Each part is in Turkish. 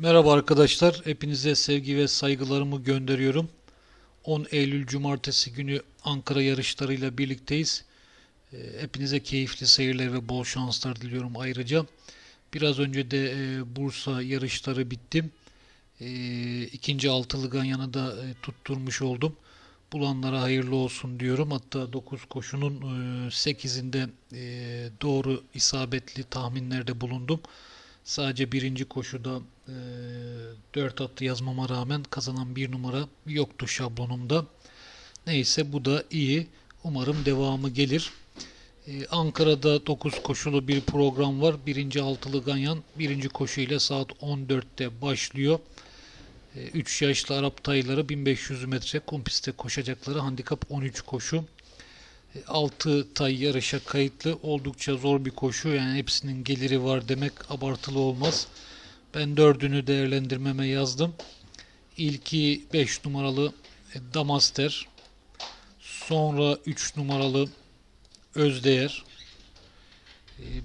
Merhaba arkadaşlar. Hepinize sevgi ve saygılarımı gönderiyorum. 10 Eylül Cumartesi günü Ankara yarışlarıyla birlikteyiz. Ee, Hepinize keyifli seyirler ve bol şanslar diliyorum ayrıca. Biraz önce de e, Bursa yarışları bitti. E, İkinci altılı ganyanı da e, tutturmuş oldum. Bulanlara hayırlı olsun diyorum. Hatta 9 koşunun e, 8'inde e, doğru isabetli tahminlerde bulundum. Sadece birinci koşuda e, 4 attı yazmama rağmen kazanan bir numara yoktu şablonumda. Neyse bu da iyi. Umarım devamı gelir. E, Ankara'da 9 koşulu bir program var. Birinci altılı ganyan birinci koşu ile saat 14'te başlıyor. 3 yaşlı Arap tayları 1500 metre kum koşacakları handikap 13 koşu. 6 tay yarışa kayıtlı oldukça zor bir koşu yani hepsinin geliri var demek abartılı olmaz. Ben dördünü değerlendirmeme yazdım. İlki 5 numaralı e, Damaster. Sonra 3 numaralı Özdeğer.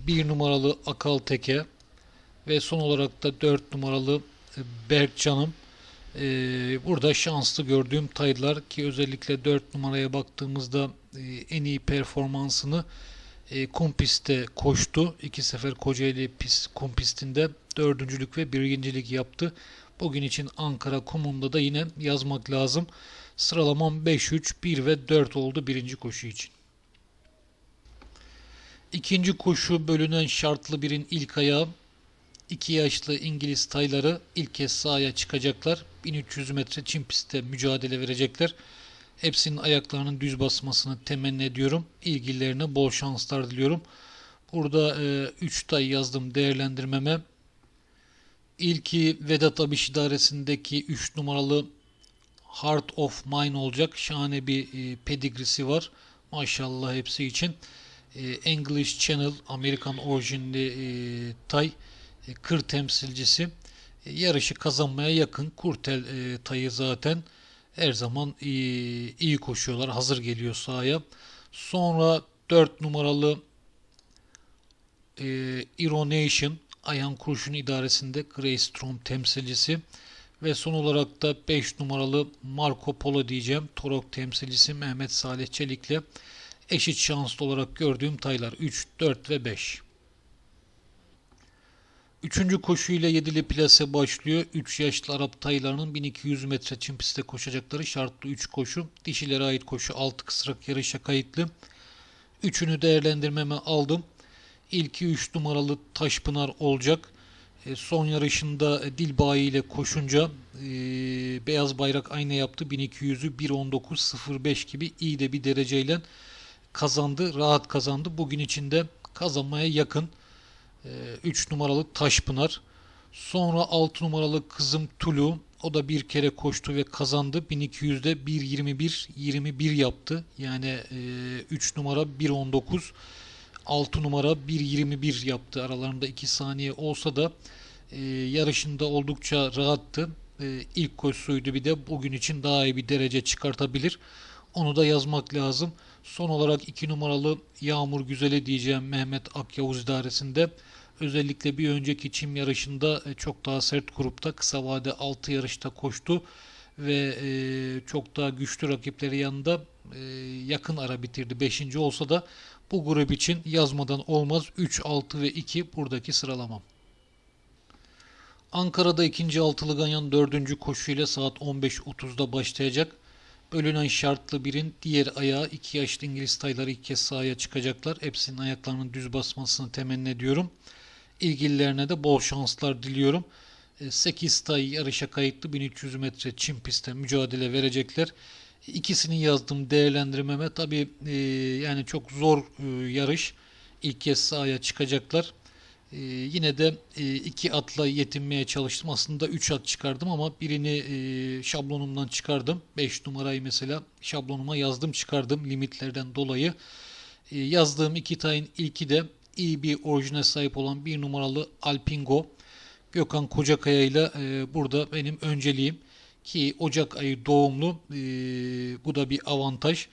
1 numaralı Akal Teke. Ve son olarak da 4 numaralı e, Berkcan'ım. Ee, burada şanslı gördüğüm taylar ki özellikle 4 numaraya baktığımızda e, en iyi performansını e, koştu. İki sefer Kocaeli pist, kum pistinde dördüncülük ve birincilik yaptı. Bugün için Ankara kumunda da yine yazmak lazım. Sıralamam 5, 3, 1 ve 4 oldu birinci koşu için. İkinci koşu bölünen şartlı birin ilk ayağı 2 yaşlı İngiliz tayları ilk kez sahaya çıkacaklar. 1300 metre çim pistte mücadele verecekler. Hepsinin ayaklarının düz basmasını temenni ediyorum. İlgililerine bol şanslar diliyorum. Burada 3 e, tay yazdım değerlendirmeme. İlki Vedat Abiş idaresindeki 3 numaralı Heart of Mine olacak. Şahane bir e, pedigrisi var. Maşallah hepsi için. E, English Channel Amerikan orijinli e, tay kır temsilcisi e, yarışı kazanmaya yakın. Kurtel e, tayı zaten her zaman iyi, iyi koşuyorlar. Hazır geliyor sahaya. Sonra 4 numaralı e, Ironation Ayhan Kurşun idaresinde Strom temsilcisi ve son olarak da 5 numaralı Marco Polo diyeceğim. Torok temsilcisi Mehmet Salih Çelik'le eşit şanslı olarak gördüğüm taylar 3, 4 ve 5. Üçüncü koşuyla yedili plase başlıyor. 3 yaşlı Arap taylarının 1200 metre çim pistte koşacakları şartlı 3 koşu. Dişilere ait koşu 6 kısrak yarışa kayıtlı. Üçünü değerlendirmeme aldım. İlki 3 numaralı Taşpınar olacak. E, son yarışında Dilbayi ile koşunca e, beyaz bayrak aynı yaptı. 1200'ü 1.19.05 gibi iyi de bir dereceyle kazandı. Rahat kazandı. Bugün içinde kazanmaya yakın. 3 ee, numaralı Taşpınar. Sonra 6 numaralı kızım Tulu. O da bir kere koştu ve kazandı. 1200'de 1.21 21 yaptı. Yani 3 e, numara 1.19 6 numara 1.21 yaptı. Aralarında 2 saniye olsa da e, yarışında oldukça rahattı. E, ilk koşusuydu bir de bugün için daha iyi bir derece çıkartabilir. Onu da yazmak lazım. Son olarak 2 numaralı Yağmur Güzel'e diyeceğim Mehmet Akyavuz idaresinde. Özellikle bir önceki çim yarışında e, çok daha sert grupta kısa vade 6 yarışta koştu ve e, çok daha güçlü rakipleri yanında e, yakın ara bitirdi. 5. olsa da bu grup için yazmadan olmaz. 3, 6 ve 2 buradaki sıralamam. Ankara'da ikinci altılı ganyan dördüncü koşuyla saat 15.30'da başlayacak. Bölünen şartlı birin diğer ayağı iki yaşlı İngiliz tayları ilk kez sahaya çıkacaklar. Hepsinin ayaklarının düz basmasını temenni ediyorum. İlgililerine de bol şanslar diliyorum. 8 e, tay yarışa kayıtlı 1300 metre çim pistte mücadele verecekler. İkisini yazdım değerlendirmeme. Tabi e, yani çok zor e, yarış. İlk kez sahaya çıkacaklar. E, yine de e, iki atla yetinmeye çalıştım. Aslında 3 at çıkardım ama birini e, şablonumdan çıkardım. 5 numarayı mesela şablonuma yazdım çıkardım limitlerden dolayı. E, yazdığım iki tayın ilki de iyi bir orijine sahip olan bir numaralı Alpingo. Gökhan Kocakaya ile e, burada benim önceliğim ki Ocak ayı doğumlu e, bu da bir avantaj.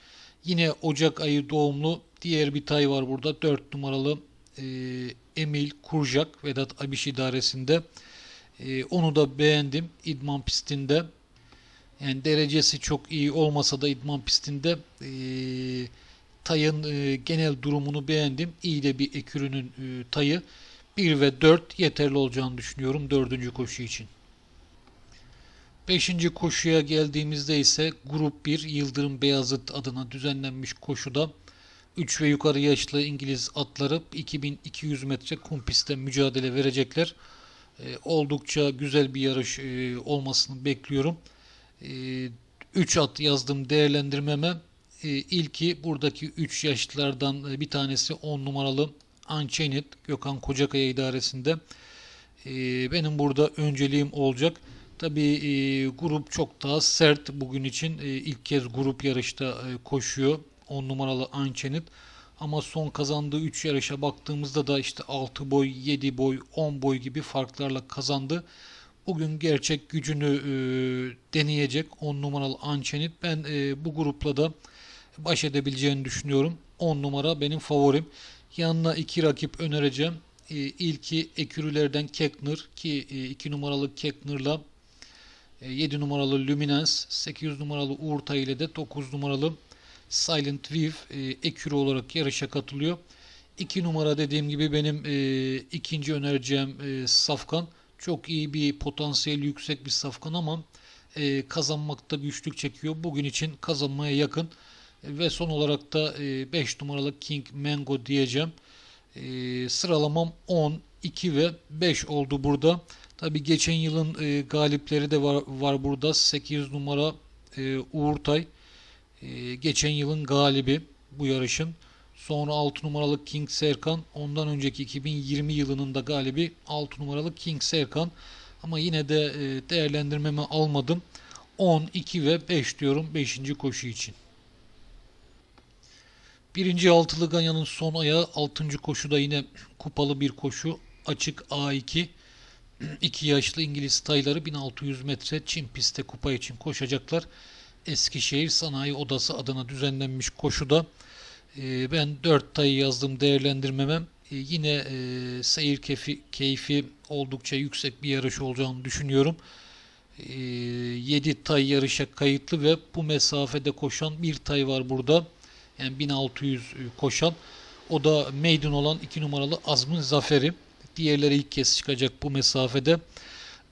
Yine Ocak ayı doğumlu diğer bir tay var burada 4 numaralı e, Emil Kurjak Vedat Abiş idaresinde E, onu da beğendim idman pistinde. Yani derecesi çok iyi olmasa da idman pistinde e, tayın e, genel durumunu beğendim. İyi de bir ekürünün e, tayı. 1 ve 4 yeterli olacağını düşünüyorum 4. koşu için. 5. koşuya geldiğimizde ise Grup 1 Yıldırım Beyazıt adına düzenlenmiş koşuda 3 ve yukarı yaşlı İngiliz atları 2200 metre kum pistte mücadele verecekler. E, oldukça güzel bir yarış e, olmasını bekliyorum. 3 e, at yazdım değerlendirmeme. E, ilki buradaki 3 yaşlılardan e, bir tanesi 10 numaralı Unchained Gökhan Kocakaya idaresinde. E, benim burada önceliğim olacak. Tabi e, grup çok daha sert bugün için. E, ilk kez grup yarışta e, koşuyor. 10 numaralı Unchained. Ama son kazandığı 3 yarışa baktığımızda da işte 6 boy, 7 boy, 10 boy gibi farklarla kazandı. Bugün gerçek gücünü e, deneyecek 10 numaralı Unchained. Ben e, bu grupla da baş edebileceğini düşünüyorum. 10 numara benim favorim. Yanına iki rakip önereceğim. E, ilki ekürülerden Kekner ki 2 e, numaralı Kekner'la 7 e, numaralı Luminance, 8 numaralı Uğurta ile de 9 numaralı Silent Weave e, olarak yarışa katılıyor. 2 numara dediğim gibi benim e, ikinci önereceğim e, Safkan. Çok iyi bir potansiyeli yüksek bir Safkan ama e, kazanmakta güçlük çekiyor. Bugün için kazanmaya yakın. E, ve son olarak da 5 e, numaralı King Mango diyeceğim. E, sıralamam 10, 2 ve 5 oldu burada. Tabi geçen yılın e, galipleri de var, var burada. 8 numara e, Uğurtay. E, geçen yılın galibi bu yarışın. Sonra 6 numaralı King Serkan. Ondan önceki 2020 yılının da galibi 6 numaralı King Serkan. Ama yine de e, değerlendirmemi almadım. 10, 2 ve 5 diyorum 5. koşu için. Birinci altılı Ganyan'ın son ayağı 6. koşuda yine kupalı bir koşu. Açık A2. 2 yaşlı İngiliz tayları 1600 metre Çin pistte kupa için koşacaklar. Eskişehir Sanayi Odası adına düzenlenmiş koşuda e, ben 4 tayı yazdım değerlendirmemem. E, yine e, seyir keyfi, keyfi oldukça yüksek bir yarış olacağını düşünüyorum. E, 7 tay yarışa kayıtlı ve bu mesafede koşan bir tay var burada. Yani 1600 koşan. O da maiden olan 2 numaralı Azmın Zaferi. Diğerleri ilk kez çıkacak bu mesafede.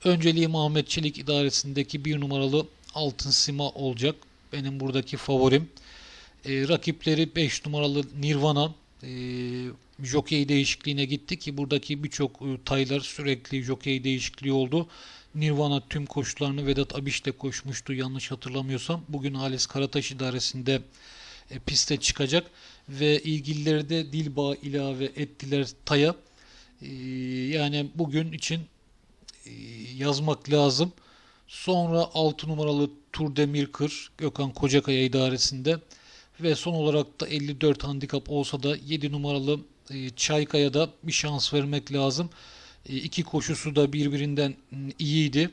Önceliğim Ahmet Çelik idaresindeki 1 numaralı Altın Sima olacak. Benim buradaki favorim. E, rakipleri 5 numaralı Nirvana. E, jockey değişikliğine gitti ki buradaki birçok e, taylar sürekli jockey değişikliği oldu. Nirvana tüm koşularını Vedat Abiş'le koşmuştu yanlış hatırlamıyorsam. Bugün Halis Karataş idaresinde e, piste çıkacak ve ilgilileri de Dilba ilave ettiler taya. E, yani bugün için e, yazmak lazım. Sonra 6 numaralı Tur Demirkır Gökhan Kocakaya idaresinde ve son olarak da 54 handikap olsa da 7 numaralı e, Çaykaya'da bir şans vermek lazım. E, iki koşusu da birbirinden iyiydi.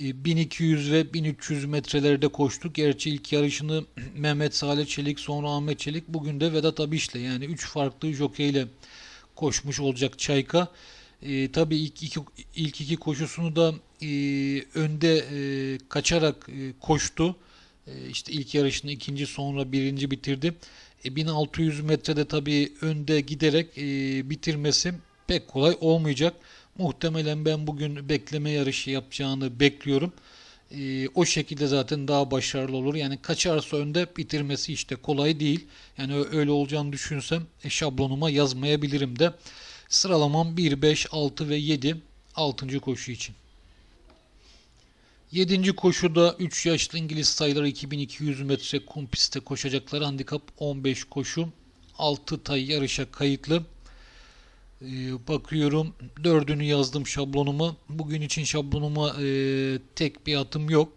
1200 e, ve 1300 metrelerde koştu. Gerçi ilk yarışını Mehmet Salih Çelik sonra Ahmet Çelik bugün de Vedat Abiş'le yani 3 farklı jokeyle koşmuş olacak Çayka. E, tabii ilk iki, ilk iki koşusunu da e, önde e, kaçarak e, koştu. E, işte ilk yarışını ikinci sonra birinci bitirdi. E, 1600 metrede tabii önde giderek bitirmesi pek kolay olmayacak. Muhtemelen ben bugün bekleme yarışı yapacağını bekliyorum. O şekilde zaten daha başarılı olur. Yani kaçarsa önde bitirmesi işte kolay değil. Yani öyle olacağını düşünsem şablonuma yazmayabilirim de. Sıralamam 1, 5, 6 ve 7 6. koşu için. 7. koşuda 3 yaşlı İngiliz sayıları 2200 metre kum pistte koşacaklar. Handikap 15 koşu. 6 tay yarışa kayıtlı. Ee, bakıyorum dördünü yazdım şablonuma. Bugün için şablonuma e, tek bir atım yok.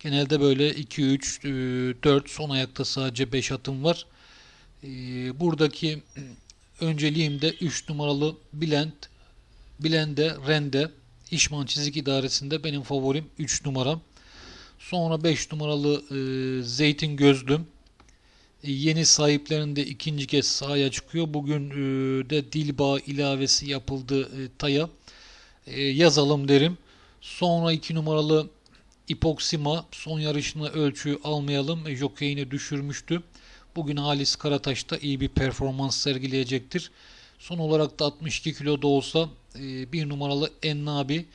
Genelde böyle 2, 3, e, 4 son ayakta sadece 5 atım var. E, buradaki önceliğim de 3 numaralı Blend. Blend'e, Rende. İşman Çizik İdaresi'nde benim favorim 3 numara. Sonra 5 numaralı e, Zeytin Gözlüm. E, yeni sahiplerinde ikinci kez sahaya çıkıyor. Bugün e, de Dilba ilavesi yapıldı e, Taya. Yazalım derim. Sonra 2 numaralı Ipoksima son yarışını ölçü almayalım. E, Jockey'ini düşürmüştü. Bugün Halis Karataş da iyi bir performans sergileyecektir. Son olarak da 62 kilo da olsa e, bir numaralı Ennabi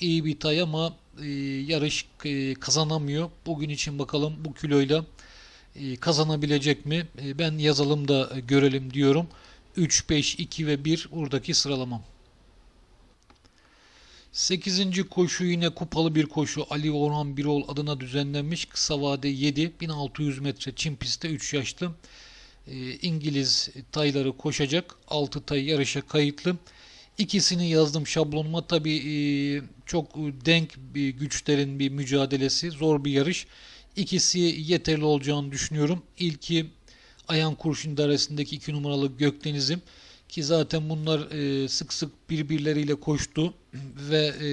iyi bir tay ama e, yarış e, kazanamıyor. Bugün için bakalım bu kiloyla e, kazanabilecek mi? E, ben yazalım da görelim diyorum. 3, 5, 2 ve 1 buradaki sıralamam. 8. koşu yine kupalı bir koşu. Ali Orhan Birol adına düzenlenmiş. Kısa vade 7. 1600 metre çim pistte 3 yaşlı. E, İngiliz tayları koşacak. 6 tay yarışa kayıtlı. İkisini yazdım şablonuma. Tabi çok denk bir güçlerin bir mücadelesi. Zor bir yarış. İkisi yeterli olacağını düşünüyorum. İlki Ayan Kurşun Dairesi'ndeki 2 numaralı Gökdeniz'im. Ki zaten bunlar e, sık sık birbirleriyle koştu ve e,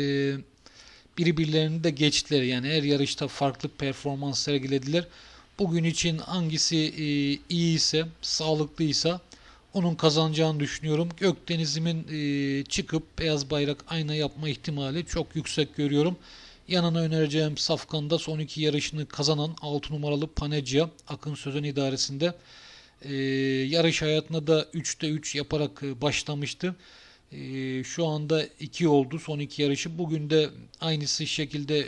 birbirlerini de geçtiler. Yani her yarışta farklı performans sergilediler. Bugün için hangisi e, iyi ise, sağlıklıysa onun kazanacağını düşünüyorum. Gökdeniz'imin e, çıkıp beyaz bayrak ayna yapma ihtimali çok yüksek görüyorum. Yanına önereceğim Safkan'da son iki yarışını kazanan 6 numaralı Panecia Akın Sözen idaresinde e, yarış hayatına da 3'te 3 yaparak başlamıştı. Şu anda 2 oldu son iki yarışı. Bugün de aynısı şekilde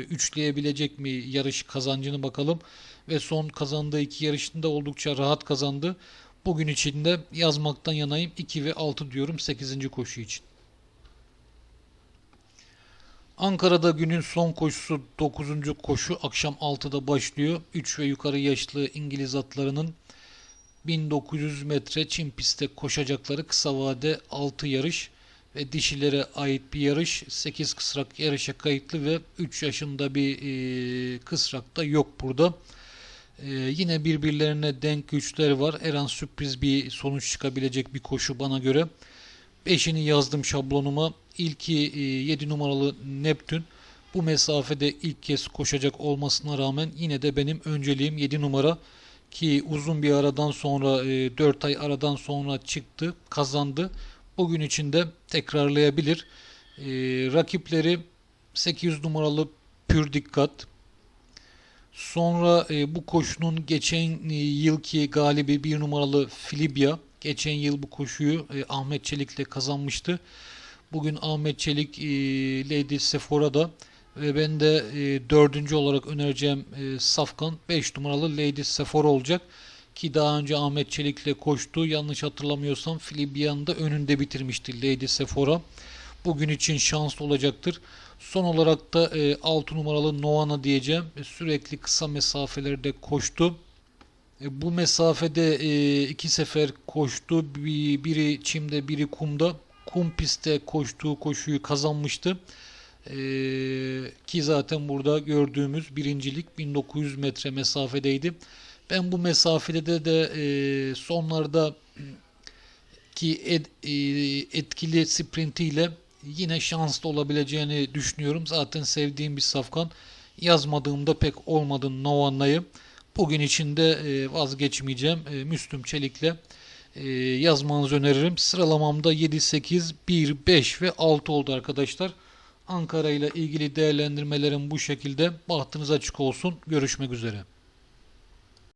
üçleyebilecek mi yarış kazancını bakalım. Ve son kazandığı iki yarışında oldukça rahat kazandı. Bugün içinde yazmaktan yanayım. 2 ve 6 diyorum 8. koşu için. Ankara'da günün son koşusu 9. koşu akşam 6'da başlıyor. 3 ve yukarı yaşlı İngiliz atlarının 1900 metre çim pistte koşacakları kısa vade 6 yarış ve dişilere ait bir yarış. 8 kısrak yarışa kayıtlı ve 3 yaşında bir kısrak da yok burada. E, yine birbirlerine denk güçler var. Her sürpriz bir sonuç çıkabilecek bir koşu bana göre. 5'ini yazdım şablonuma. İlki e, 7 numaralı Neptün. Bu mesafede ilk kez koşacak olmasına rağmen yine de benim önceliğim 7 numara ki uzun bir aradan sonra e, 4 ay aradan sonra çıktı, kazandı. Bugün içinde tekrarlayabilir. E, rakipleri 800 numaralı Pür Dikkat. Sonra e, bu koşunun geçen e, yılki galibi bir numaralı Filibya. Geçen yıl bu koşuyu e, Ahmet Çelik'le kazanmıştı. Bugün Ahmet Çelik e, Lady Sephora'da ve ben de e, dördüncü olarak önereceğim e, Safkan 5 numaralı Lady Sephora olacak. Ki daha önce Ahmet Çelik'le koştu. Yanlış hatırlamıyorsam Filibia'nın da önünde bitirmişti Lady Sephora. Bugün için şanslı olacaktır. Son olarak da e, 6 numaralı Noana diyeceğim. E, sürekli kısa mesafelerde koştu. E, bu mesafede e, iki sefer koştu. Bir, biri çimde biri kumda. Kum pistte koştuğu koşuyu kazanmıştı. Ee, ki zaten burada gördüğümüz birincilik 1900 metre mesafedeydi. Ben bu mesafede de, de e, sonlarda ki ed, e, etkili sprintiyle yine şanslı olabileceğini düşünüyorum. Zaten sevdiğim bir safkan. Yazmadığımda pek olmadı Novana'yı. Bugün içinde e, vazgeçmeyeceğim. E, Müslüm Çelik'le e, yazmanızı öneririm. Sıralamamda 7, 8, 1, 5 ve 6 oldu arkadaşlar. Ankara ile ilgili değerlendirmelerim bu şekilde. Bahtınız açık olsun. Görüşmek üzere.